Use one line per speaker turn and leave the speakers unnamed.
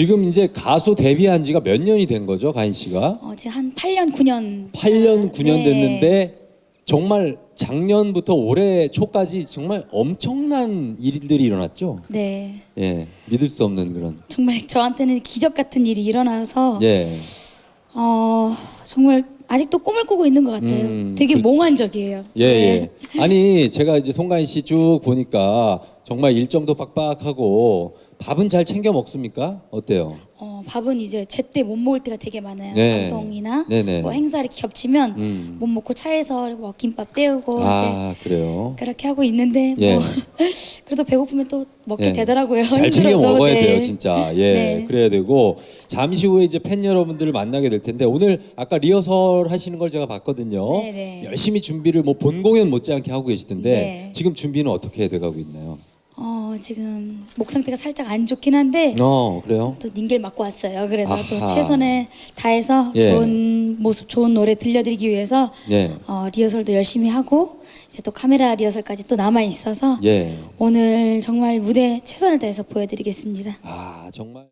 지금 이제 가수 데뷔한 지가 몇 년이 된 거죠, 가인 씨가?
어, 지금 한 8년, 9년.
8년, 9년
네.
됐는데 정말 작년부터 올해 초까지 정말 엄청난 일들이 일어났죠.
네.
예, 믿을 수 없는 그런.
정말 저한테는 기적 같은 일이 일어나서
예,
어, 정말 아직도 꿈을 꾸고 있는 것 같아요.
음,
되게
그렇죠.
몽환적이에요.
예,
네.
예. 아니 제가 이제 송가인 씨 쭉 보니까 정말 일정도 빡빡하고 밥은 잘 챙겨 먹습니까? 어때요?
어, 밥은 이제 제때 못 먹을 때가 되게 많아요.
네.
방송이나
네네.
뭐 행사 이렇게 겹치면
음.
못 먹고 차에서 뭐 김밥 때우고
아 그래요.
이제 그렇게 하고 있는데
예.
뭐 그래도 배고프면 또 먹게
네.
되더라고요.
잘 챙겨
힘들어도.
먹어야
네.
돼요, 진짜. 예,
네.
그래야 되고 잠시 후에 이제 팬 여러분들을 만나게 될 텐데 오늘 아까 리허설 하시는 걸 제가 봤거든요.
네, 네.
열심히 준비를 뭐 본 공연 못지않게 하고 계시던데
네.
지금 준비는 어떻게 돼가고 있나요?
어, 지금 목 상태가 살짝 안 좋긴 한데
어, 그래요?
또 닌겔 맞고 왔어요. 그래서 또
아하.
최선을 다해서
예.
좋은 모습, 좋은 노래 들려드리기 위해서
예,
어, 리허설도 열심히 하고 이제 또 카메라 리허설까지 또 남아 있어서
예.
오늘 정말 무대 최선을 다해서 보여드리겠습니다.
아 정말.